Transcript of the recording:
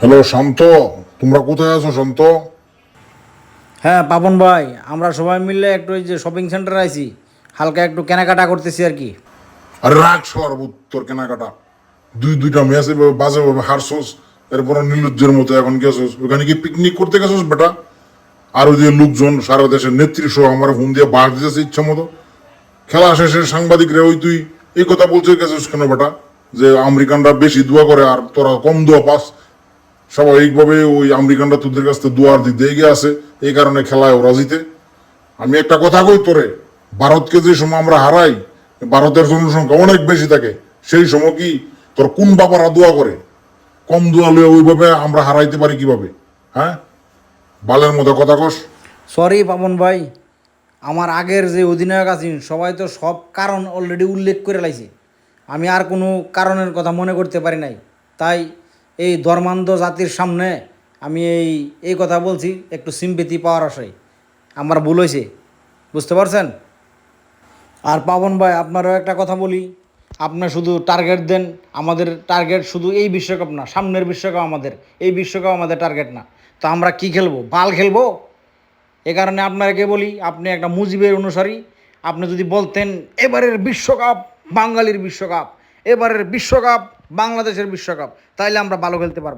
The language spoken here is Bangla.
হ্যালো শান্ত। তোমরা কোথায় আছো শান্ত? হ্যাঁ পাপন ভাই আমরা সবাই মিলে একটু ওই যে শপিং সেন্টারে আইছি। হালকা একটু কেনাকাটা করতেছি আর কি। আর রাগ সর্বত তোর কেনাকাটা। দুই দুইটা ম্যাচ এভাবে বাজে ভাবে হারছোস এরপরে নির্লজ্জের মতো এখন গেছোস। ওখানে কি পিকনিক করতে গেছোস বেটা? আর ওই যে লোকজন সারা দেশের নেত্রী সহ আমার ফোন দিয়ে বাস দিতেছে ইচ্ছা মতো। খেলা শেষে সাংবাদিকরা ওই তুই এই কথা বলতে গেছিস কেন বেটা? যে আমেরিকানরা বেশি দোয়া করে আর তোরা কম দোয়া পাস স্বাভাবিকভাবে ওই আমেরিকানরা তোদের কাছ থেকে দুয়ার দিয়ে এগিয়ে আছে, এই কারণে খেলায় ওরা জিতে। আমি একটা কথা কই তোরে, ভারতকে যে সময় আমরা হারাই, ভারতের জনসংখ্যা অনেক বেশি থাকে, সেই সময় কি তোর কোন বাবারা দোয়া করে? কম দোয়া লয়ে ওইভাবে আমরা হারাইতে পারি কীভাবে? হ্যাঁ? বালের মতো কথা কস। সরি পাপন ভাই, আমার আগের যে অধিনায়ক আছেন, সবাই তো সব কারণ অলরেডি উল্লেখ করে লাইছে। আমি আর কোনো কারণের কথা মনে করতে পারি নাই। তাই এই ধর্মান্ধ জাতির সামনে আমি এই এই কথা বলছি, একটু সিম্পেথি পাওয়ার আশায়। আমার ভুল হয়েছে, বুঝতে পারছেন? আর পাবন ভাই, আপনারও একটা কথা বলি আপনার শুধু টার্গেট দেন, আমাদের টার্গেট শুধু এই বিশ্বকাপ না, সামনের বিশ্বকাপ আমাদের, এই বিশ্বকাপ আমাদের টার্গেট না। তো আমরা কি খেলব? বাল খেলব? এ কারণে আপনাকে বলি, আপনি একটা মুজিবের অনুসারী, আপনি যদি বলতেন, এবারের বিশ্বকাপ, বাঙালির বিশ্বকাপ, এবারের বিশ্বকাপ বাংলাদেশের বিশ্বকাপ। তাইলে আমরা ভালো খেলতে পারব।